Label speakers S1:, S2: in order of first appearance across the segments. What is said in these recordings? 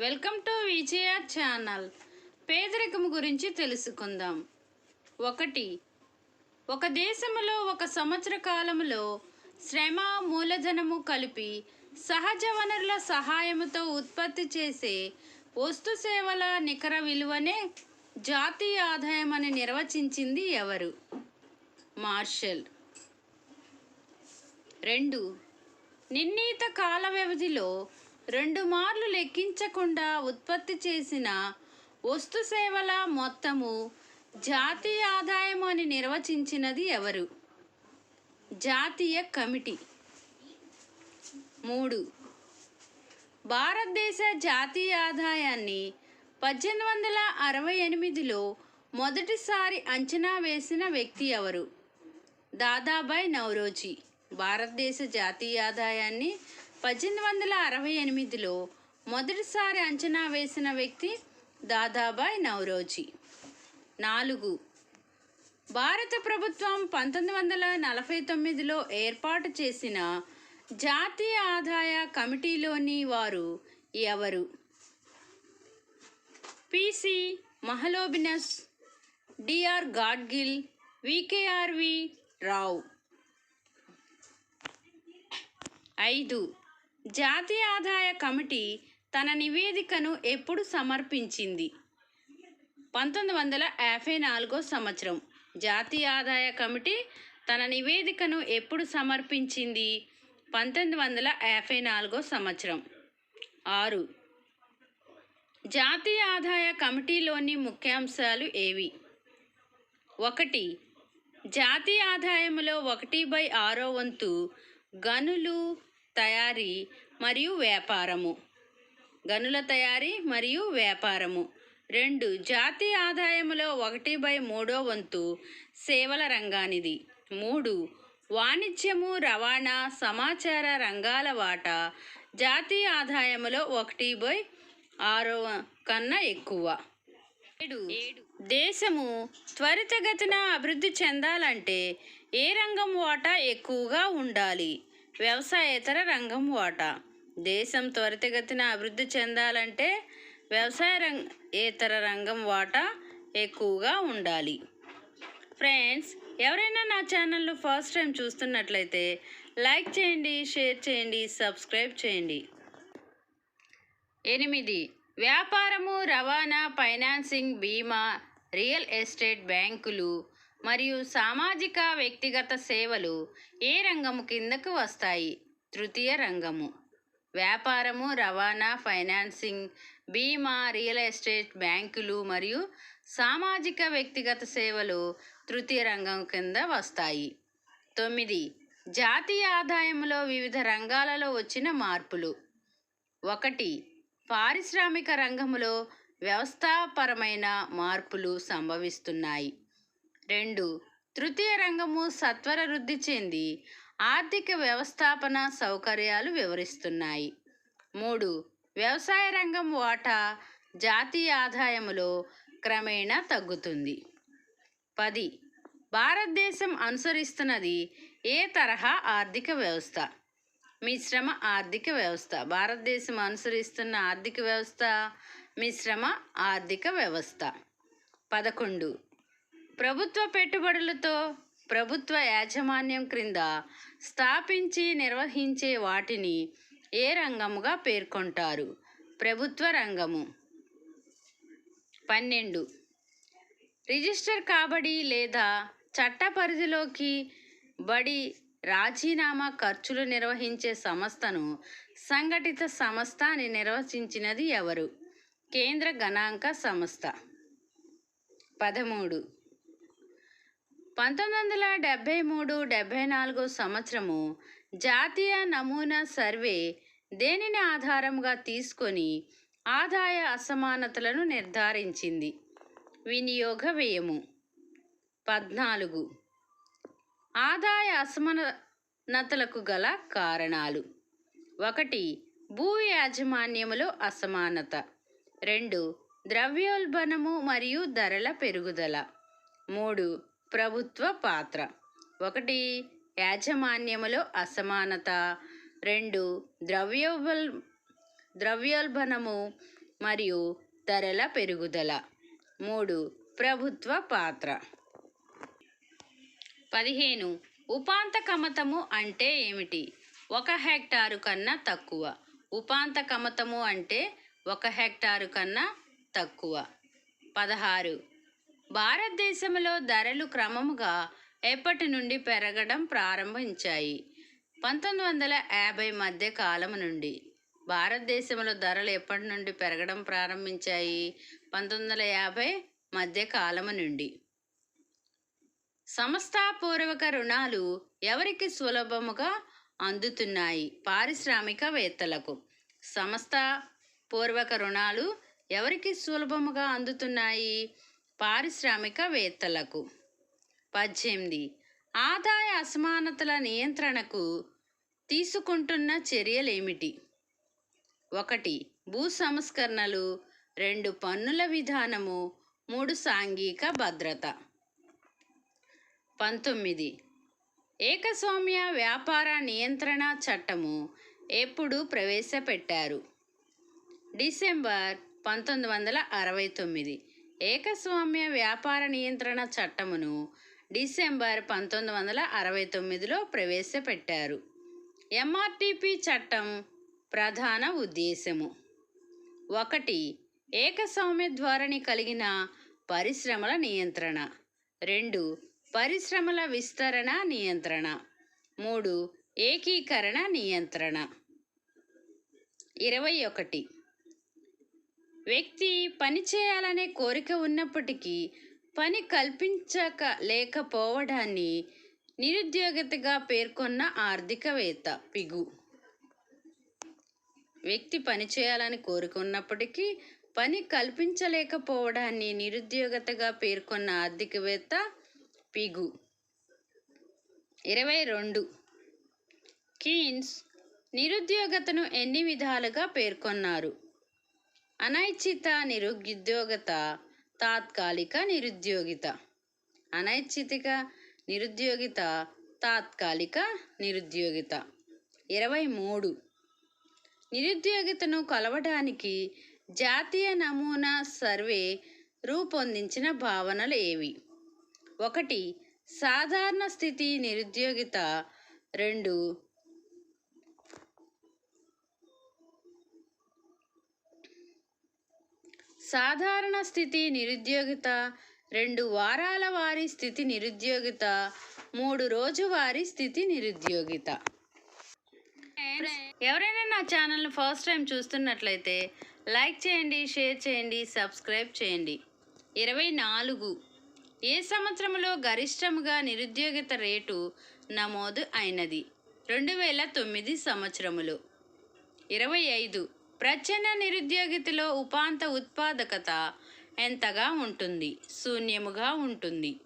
S1: Welcome to Vijaya channel. పేదరికం గురించి తెలుసుకుందాం. ఒకటి ఒక దేశంలో ఒక సంవత్సర కాలంలో శ్రమ మూలధనము కలిపి సహజ వనరుల సహాయముతో ఉత్పత్తి చేసే వస్తు సేవల నికర విలువనే జాతీయ ఆదాయం అని నిర్వచించింది ఎవరు? మార్షల్. రెండు నిర్ణీత కాల వ్యవధిలో రెండు మార్లు లెక్కించకుండా ఉత్పత్తి చేసిన వస్తు సేవల మొత్తము జాతీయ ఆదాయం అని నిర్వచించినది ఎవరు? జాతీయ కమిటీ. మూడు. భారతదేశ జాతీయ ఆదాయాన్ని పద్దెనిమిది వందల అరవై ఎనిమిదిలో మొదటిసారి అంచనా వేసిన వ్యక్తి ఎవరు? దాదాబాయ్ నవరోజీ భారతదేశ జాతీయ ఆదాయాన్ని పద్దెనిమిది వందల అరవై ఎనిమిదిలో మొదటిసారి అంచనా వేసిన వ్యక్తి దాదాబాయ్ నౌరోజీ. నాలుగు భారత ప్రభుత్వం పంతొమ్మిది వందల నలభై తొమ్మిదిలో ఏర్పాటు చేసిన జాతీయ ఆదాయ కమిటీలోని వారు ఎవరు? PC Mahalanobis DR Gadgil VKRV Rao. ఐదు జాతీయ ఆదాయ కమిటీ తన నివేదికను ఎప్పుడు సమర్పించింది? పంతొమ్మిది వందల యాభై నాలుగో సంవత్సరం. జాతీయ ఆదాయ కమిటీ తన నివేదికను ఎప్పుడు సమర్పించింది? పంతొమ్మిది వందల యాభై నాలుగో సంవత్సరం. ఆరు. జాతీయ ఆదాయ కమిటీలోని ముఖ్యాంశాలు ఏవి? ఒకటి. జాతీయ ఆదాయంలో ఒకటి బై ఆరో వంతు గనులు తయారీ మరియు వ్యాపారము. గనుల తయారీ మరియు వ్యాపారము. రెండు జాతీయ ఆదాయములో ఒకటి బై మూడో వంతు సేవల రంగానిది. మూడు వాణిజ్యము రవాణా సమాచార రంగాల వాటా జాతీయ ఆదాయములో ఒకటి బై ఆరో కన్నా ఎక్కువ. ఏడు దేశము త్వరితగతిన అభివృద్ధి చెందాలంటే ఏ రంగం వాటా ఎక్కువగా ఉండాలి? వ్యవసాయేతర రంగం వాటా. దేశం త్వరితగతిన అభివృద్ధి చెందాలంటే వ్యవసాయ రంగ ఏతర రంగం వాటా ఎక్కువగా ఉండాలి. ఫ్రెండ్స్ ఎవరైనా నా ఛానల్ను ఫస్ట్ టైం చూస్తున్నట్లయితే లైక్ చేయండి షేర్ చేయండి సబ్స్క్రైబ్ చేయండి. ఎనిమిది. వ్యాపారము రవాణా ఫైనాన్సింగ్ బీమా రియల్ ఎస్టేట్ బ్యాంకులు మరియు సామాజిక వ్యక్తిగత సేవలు ఏ రంగము కిందకు వస్తాయి? తృతీయ రంగము. వ్యాపారము రవాణా ఫైనాన్సింగ్ బీమా రియల్ ఎస్టేట్ బ్యాంకులు మరియు సామాజిక వ్యక్తిగత సేవలు తృతీయ రంగం కింద వస్తాయి. తొమ్మిది. జాతీయ ఆదాయంలో వివిధ రంగాలలో వచ్చిన మార్పులు. ఒకటి. పారిశ్రామిక రంగంలో వ్యవస్థాపరమైన మార్పులు సంభవిస్తున్నాయి. రెండు. తృతీయ రంగము సత్వర వృద్ధి చెంది ఆర్థిక వ్యవస్థాపన సౌకర్యాలు వివరిస్తున్నాయి. మూడు. వ్యవసాయ రంగం వాటా జాతీయ ఆదాయములో క్రమేణా తగ్గుతుంది. పది. భారతదేశం అనుసరిస్తున్నది ఏ తరహా ఆర్థిక వ్యవస్థ? మిశ్రమ ఆర్థిక వ్యవస్థ. భారతదేశం అనుసరిస్తున్న ఆర్థిక వ్యవస్థ మిశ్రమ ఆర్థిక వ్యవస్థ. పదకొండు. ప్రభుత్వ పెట్టుబడులతో ప్రభుత్వ యాజమాన్యం క్రింద స్థాపించి నిర్వహించే వాటిని ఏ రంగముగా పేర్కొంటారు? ప్రభుత్వ రంగము. పన్నెండు. రిజిస్టర్ కాబడి లేదా చట్ట పరిధిలోకి బడి రాజీనామా ఖర్చులు నిర్వహించే సంస్థను సంఘటిత సంస్థ అని నిర్వచించినది ఎవరు? కేంద్ర గణాంక సంస్థ. పదమూడు. పంతొమ్మిది వందల డెబ్భై మూడు డెబ్భై నాలుగో సంవత్సరము జాతీయ నమూనా సర్వే దేనిని ఆధారంగా తీసుకొని ఆదాయ అసమానతలను నిర్ధారించింది? వినియోగ వ్యయము పద్నాలుగు. ఆదాయ అసమానతలకు గల కారణాలు ఒకటి భూ యాజమాన్యములో అసమానత. రెండు ద్రవ్యోల్బణము మరియు ధరల పెరుగుదల. మూడు ప్రభుత్వ పాత్ర. ఒకటి యాజమాన్యములో అసమానత. రెండు ద్రవ్యోబల్ ద్రవ్యోల్బణము మరియు ధరల పెరుగుదల. మూడు ప్రభుత్వ పాత్ర. పదిహేను ఉపాంత కమతము అంటే ఏమిటి? ఒక హెక్టారు కన్నా తక్కువ. ఉపాంత కమతము అంటే ఒక హెక్టారు కన్నా తక్కువ. పదహారు భారతదేశంలో ధరలు క్రమముగా ఎప్పటి నుండి పెరగడం ప్రారంభించాయి? పంతొమ్మిది వందల యాభై మధ్య కాలం నుండి. భారతదేశంలో ధరలు ఎప్పటి నుండి పెరగడం ప్రారంభించాయి? పంతొమ్మిది వందల యాభై మధ్య కాలం నుండి. సంస్థాపూర్వక రుణాలు ఎవరికి సులభముగా అందుతున్నాయి? పారిశ్రామికవేత్తలకు. సంస్థ పూర్వక రుణాలు ఎవరికి సులభముగా అందుతున్నాయి? పారిశ్రామికవేత్తలకు. పద్దెనిమిది. ఆదాయ అసమానతల నియంత్రణకు తీసుకుంటున్న చర్యలేమిటి? ఒకటి. భూ సంస్కరణలు. రెండు. పన్నుల విధానము. మూడు. సాంఘిక భద్రత. పంతొమ్మిది. ఏకస్వామ్య వ్యాపార నియంత్రణ చట్టము ఎప్పుడు ప్రవేశపెట్టారు? డిసెంబర్ పంతొమ్మిది వందల అరవై తొమ్మిది. ఏకస్వామ్య వ్యాపార నియంత్రణ చట్టమును డిసెంబర్ పంతొమ్మిది వందల అరవై తొమ్మిదిలో ప్రవేశపెట్టారు. ఎంఆర్టీపీ చట్టం ప్రధాన ఉద్దేశము. ఒకటి ఏకస్వామ్య ధోరణి కలిగిన పరిశ్రమల నియంత్రణ. రెండు పరిశ్రమల విస్తరణ నియంత్రణ. మూడు ఏకీకరణ నియంత్రణ. ఇరవై ఒకటి వ్యక్తి పని చేయాలనే కోరిక ఉన్నప్పటికీ పని కల్పించక లేకపోవడాన్ని నిరుద్యోగితగా పేర్కొన్న ఆర్థికవేత్త పిగు. వ్యక్తి పని చేయాలని కోరిక ఉన్నప్పటికీ పని కల్పించలేకపోవడాన్ని నిరుద్యోగతగా పేర్కొన్న ఆర్థికవేత్త పిగు. ఇరవై రెండు. కీన్స్ నిరుద్యోగతను ఎన్ని విధాలుగా పేర్కొన్నారు? అనైచ్ఛిత నిరుద్యోగత తాత్కాలిక నిరుద్యోగిత. అనైచ్ఛితిక నిరుద్యోగిత తాత్కాలిక నిరుద్యోగిత. ఇరవై మూడు. నిరుద్యోగితను కొలవడానికి జాతీయ నమూనా సర్వే రూపొందించిన భావనలు ఏవి ఒకటి సాధారణ స్థితి నిరుద్యోగిత. రెండు సాధారణ స్థితి నిరుద్యోగిత రెండు వారాల వారి స్థితి నిరుద్యోగిత మూడు రోజువారీ స్థితి నిరుద్యోగిత. ఎవరైనా నా ఛానల్ని ఫస్ట్ టైం చూస్తున్నట్లయితే లైక్ చేయండి షేర్ చేయండి సబ్స్క్రైబ్ చేయండి. ఇరవై నాలుగు. ఏ సంవత్సరంలో గరిష్టముగా నిరుద్యోగిత రేటు నమోదు అయినది? రెండు వేల తొమ్మిది సంవత్సరములో. ఇరవై ఐదు. ప్రచ్ఛన్న నిరుద్యోగితలో ఉపాంత ఉత్పాదకత ఎంతగా ఉంటుంది? శూన్యముగా ఉంటుంది.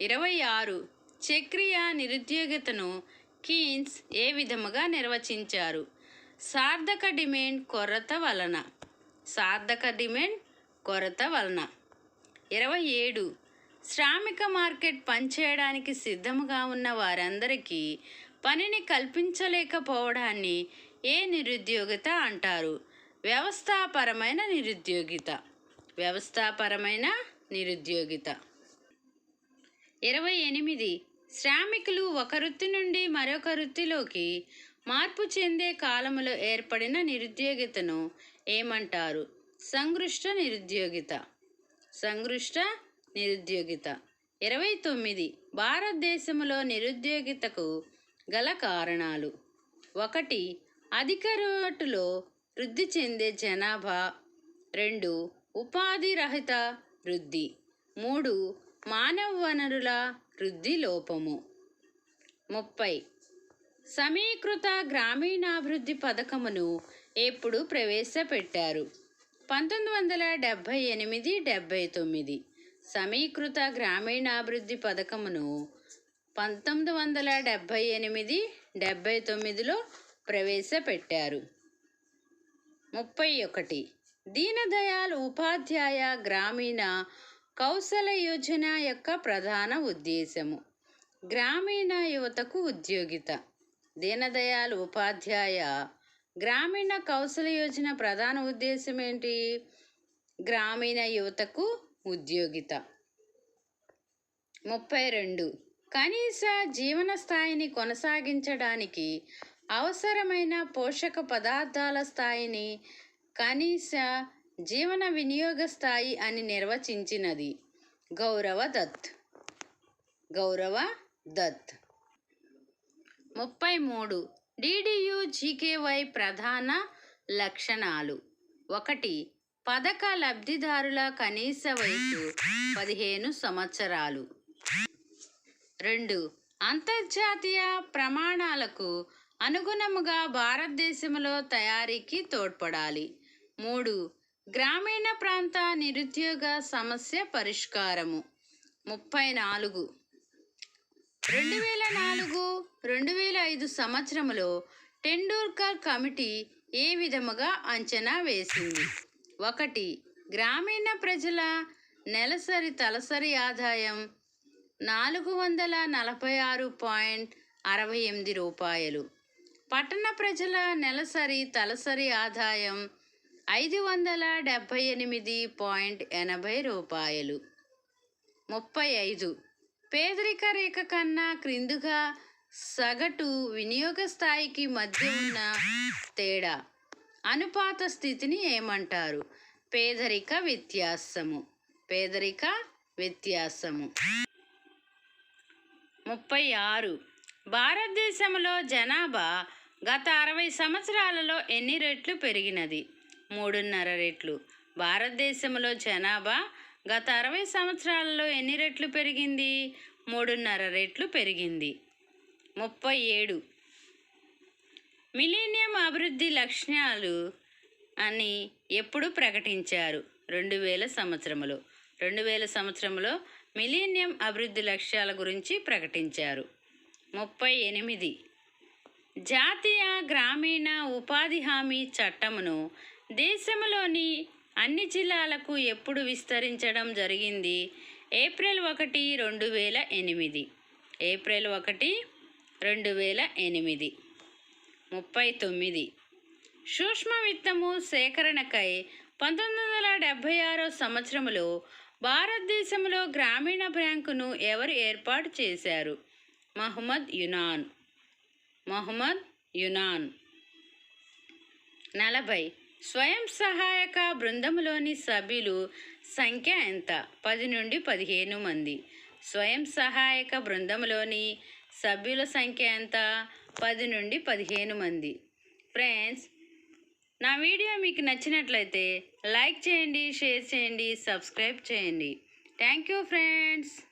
S1: ఇరవై ఆరు. చక్రీయ నిరుద్యోగితను కీన్స్ ఏ విధముగా నిర్వచించారు? సార్థక డిమాండ్ కొరత వలన. సార్థక డిమాండ్ కొరత వలన. ఇరవై ఏడు. శ్రామిక మార్కెట్ పనిచేయడానికి సిద్ధముగా ఉన్న వారందరికీ పనిని కల్పించలేకపోవడాన్ని ఏ నిరుద్యోగిత అంటారు? వ్యవస్థాపరమైన నిరుద్యోగిత. వ్యవస్థాపరమైన నిరుద్యోగిత. ఇరవై ఎనిమిది. శ్రామికులు ఒక వృత్తి నుండి మరొక వృత్తిలోకి మార్పు చెందే కాలములో ఏర్పడిన నిరుద్యోగితను ఏమంటారు? సంగృష్ట నిరుద్యోగిత. సంగృష్ట నిరుద్యోగిత. ఇరవై తొమ్మిది. భారతదేశంలో నిరుద్యోగితకు గల కారణాలు. ఒకటి అధిక రేటులో వృద్ధి చెందే జనాభా రెండు ఉపాధి రహిత వృద్ధి మూడు మానవ వనరుల వృద్ధి లోపము. ముప్పై సమీకృత గ్రామీణాభివృద్ధి పథకమును ఎప్పుడు ప్రవేశపెట్టారు? పంతొమ్మిది వందల డెబ్భై ఎనిమిది డెబ్భై తొమ్మిది సమీకృత గ్రామీణాభివృద్ధి పథకమును పంతొమ్మిది వందల డెబ్భై ఎనిమిది డెబ్భై తొమ్మిదిలో ప్రవేశపెట్టారు. ముప్పై ఒకటి. దీనదయాళ్ ఉపాధ్యాయ గ్రామీణ కౌశల యోజన యొక్క ప్రధాన ఉద్దేశము. గ్రామీణ యువతకు ఉద్యోగిత. దీనదయాళ్ ఉపాధ్యాయ గ్రామీణ కౌశల యోజన ప్రధాన ఉద్దేశం ఏంటి గ్రామీణ యువతకు ఉద్యోగిత. ముప్పై రెండు. కనీస జీవన స్థాయిని కొనసాగించడానికి అవసరమైన పోషక పదార్థాల స్థాయిని కనీస జీవన వినియోగ స్థాయి అని నిర్వచించినది. గౌరవ దత్. గౌరవ దత్. ముప్పై మూడు డిడియు జీకేవై ప్రధాన లక్షణాలు. ఒకటి. పథక లబ్ధిదారుల కనీస వయసు పదిహేను సంవత్సరాలు. రెండు. అంతర్జాతీయ ప్రమాణాలకు అనుగుణముగా భారతదేశంలో తయారీకి తోడ్పడాలి. మూడు గ్రామీణ ప్రాంత నిరుద్యోగ సమస్య పరిష్కారము. ముప్పై నాలుగు రెండు వేల నాలుగు రెండు వేల ఐదు సంవత్సరములో టెండూల్కర్ కమిటీ ఏ విధముగా అంచనా వేసింది? ఒకటి గ్రామీణ ప్రజల నెలసరి తలసరి ఆదాయం నాలుగు వందల నలభై ఆరు పాయింట్ అరవై ఎనిమిది రూపాయలు. పట్టణ ప్రజల నెలసరి తలసరి ఆదాయం ఐదు వందల డెబ్భై ఎనిమిది పాయింట్ ఎనభై రూపాయలు. ముప్పై ఐదు. పేదరిక రేఖ కన్నా క్రిందుగా సగటు వినియోగ స్థాయికి మధ్య ఉన్న తేడా. అనుపాత స్థితిని ఏమంటారు? పేదరిక వ్యత్యాసము. పేదరిక వ్యత్యాసము. ముప్పై ఆరు. భారతదేశంలో జనాభా గత అరవై సంవత్సరాలలో ఎన్ని రెట్లు పెరిగినది? మూడున్నర రెట్లు. భారతదేశంలో జనాభా గత అరవై సంవత్సరాలలో ఎన్ని రెట్లు పెరిగింది? మూడున్నర రెట్లు పెరిగింది. ముప్పై ఏడు. మిలీనియం అభివృద్ధి లక్ష్యాలు అని ఎప్పుడు ప్రకటించారు? రెండు వేల సంవత్సరంలో. రెండు వేల సంవత్సరంలో మిలీనియం అభివృద్ధి లక్ష్యాల గురించి ప్రకటించారు. ముప్పై ఎనిమిది. జాతీయ గ్రామీణ ఉపాధి హామీ చట్టమును దేశంలోని అన్ని జిల్లాలకు ఎప్పుడు విస్తరించడం జరిగింది? ఏప్రిల్ ఒకటి రెండు వేల ఎనిమిది. ఏప్రిల్ ఒకటి రెండు వేల ఎనిమిది. ముప్పై తొమ్మిది. సూక్ష్మ విత్తము సేకరణకై పంతొమ్మిది వందల డెబ్భై ఆరో సంవత్సరంలో భారతదేశంలో గ్రామీణ బ్యాంకును ఎవరు ఏర్పాటు చేశారు? మహమ్మద్ యునాన్. మహమ్మద్ యునాన్. నలభై. స్వయం సహాయక బృందంలోని సభ్యులు సంఖ్య ఎంత? పది నుండి పదిహేను మంది. స్వయం సహాయక బృందంలోని సభ్యుల సంఖ్య ఎంత? పది నుండి పదిహేను మంది. ఫ్రెండ్స్ నా వీడియో మీకు నచ్చినట్లయితే లైక్ చేయండి షేర్ చేయండి సబ్స్క్రైబ్ చేయండి. Thank you friends.